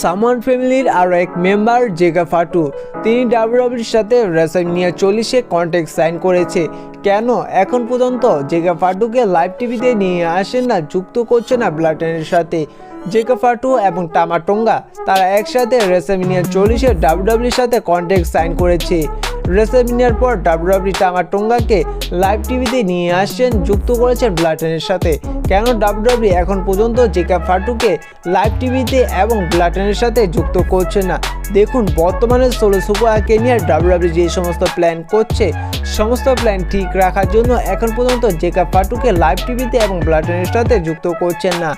সামান ফ্যামিলির আরও এক মেম্বার, জেগা ফাটু। তিনি ডাব্লিউডাব্লিউর সাথে রেসলমিনিয়া চল্লিশে কন্ট্যাক্ট সাইন করেছে। কেন? এখন পর্যন্ত জেগা ফাটুকে লাইভ টিভিতে নিয়ে আসেন না, যুক্ত করছে না ব্লাটেনের সাথে। জেকা ফাটু এবং টামাটোঙ্গা তারা একসাথে রেসেমিনিয়া চল্লিশে ডাব্লিউডাব্লিউর সাথে কন্ট্যাক্ট সাইন করেছে। রেসলমিনিয়ার পর ডাব্লিউডাব্লিউ টামাটোঙ্গাকে লাইভ টিভিতে নিয়ে আসছেন, যুক্ত করেছেন ব্লাটেনের সাথে। কেন ডাব্লিউডাব্লিউ এখন পর্যন্ত জেকা ফাটুকে লাইভ টিভিতে এবং ব্লাটেনের সাথে যুক্ত করছে না? দেখুন, বর্তমানে ষোলো সুপারকে নিয়ে ডাব্লিউডাব্লিউ যে সমস্ত প্ল্যান করছে, সমস্ত প্ল্যান ঠিক রাখার জন্য এখন পর্যন্ত জেকা ফাটুকে লাইভ টিভিতে এবং ব্লাটেনের সাথে যুক্ত করছেন না।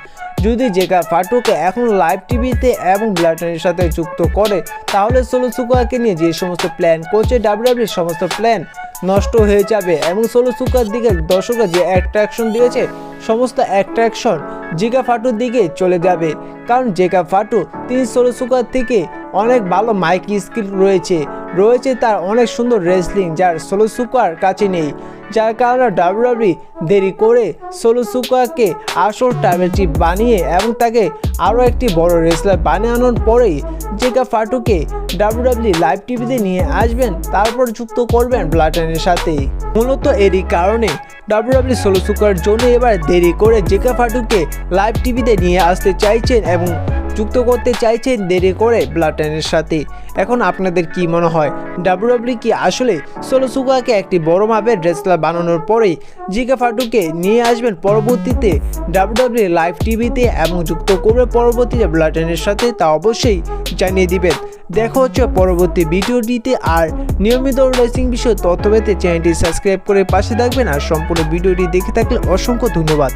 যদি জেকা ফাটুকে এখন লাইভ টিভিতে এবং ব্ল্যাটারের সাথে যুক্ত করে, তাহলে সোলো সুকাকে নিয়ে যে সমস্ত প্ল্যান করছে ডাব্লিউডাব্লিউর সমস্ত প্ল্যান নষ্ট হয়ে যাবে। এবং সোলো সুকার দিকে দর্শকরা যে অ্যাট্রাকশন দিয়েছে সমস্ত অ্যাট্রাকশন জিকা ফাটুর দিকে চলে যাবে। কারণ জেকা ফাটু তিনি সোলো সুকার থেকে অনেক ভালো মাইক স্কিল রয়েছে। রয়েছে তার অনেক সুন্দর রেসলিং যার সোলো সুকার কাছে নেই। যার কারণে ডাব্লিউডাব্লিউ দেরি করে সোলো সুকাকে আসল টাইমেটি বানিয়ে এবং তাকে আরও একটি বড় রেসলার বানানোর পরেই জেকা ফাটুকে ডাব্লিউডাব্লিউ লাইভ টিভিতে নিয়ে আসবেন। তারপর যুক্ত করবেন ব্লাটানের সাথে। মূলত এরই কারণে ডাব্লিউডাব্লিউ সোলো সুকার জন্য এবার দেরি করে জেকা ফাটুকে লাইভ টিভিতে নিয়ে আসতে চাইছেন এবং যুক্ত করতে চাইছেন দেরি করে ব্লাটানের সাথে। এখন আপনাদের কি মনে হয় ডাব্লিউডাব্লিউ কি আসলে সোলো সুকাকে একটি বড় মাপের রেসলার বানানোর পরেই জিকা ফাটুকে নিয়ে আসবেন পরবর্তীতে ডাব্লিউডাব্লিউ লাইভ টিভিতে এবং যুক্ত করবে পরবর্তীতে ব্লাটানের সাথে? তা অবশ্যই জানিয়ে দিবেন। দেখা হচ্ছে পরবর্তী ভিডিওটিতে আর নিয়মিত রেসিং বিষয়ে তথ্য পেতে চ্যানেলটি সাবস্ক্রাইব করে পাশে থাকবেন আর সম্পূর্ণ ভিডিওটি দেখে থাকলে অসংখ্য ধন্যবাদ।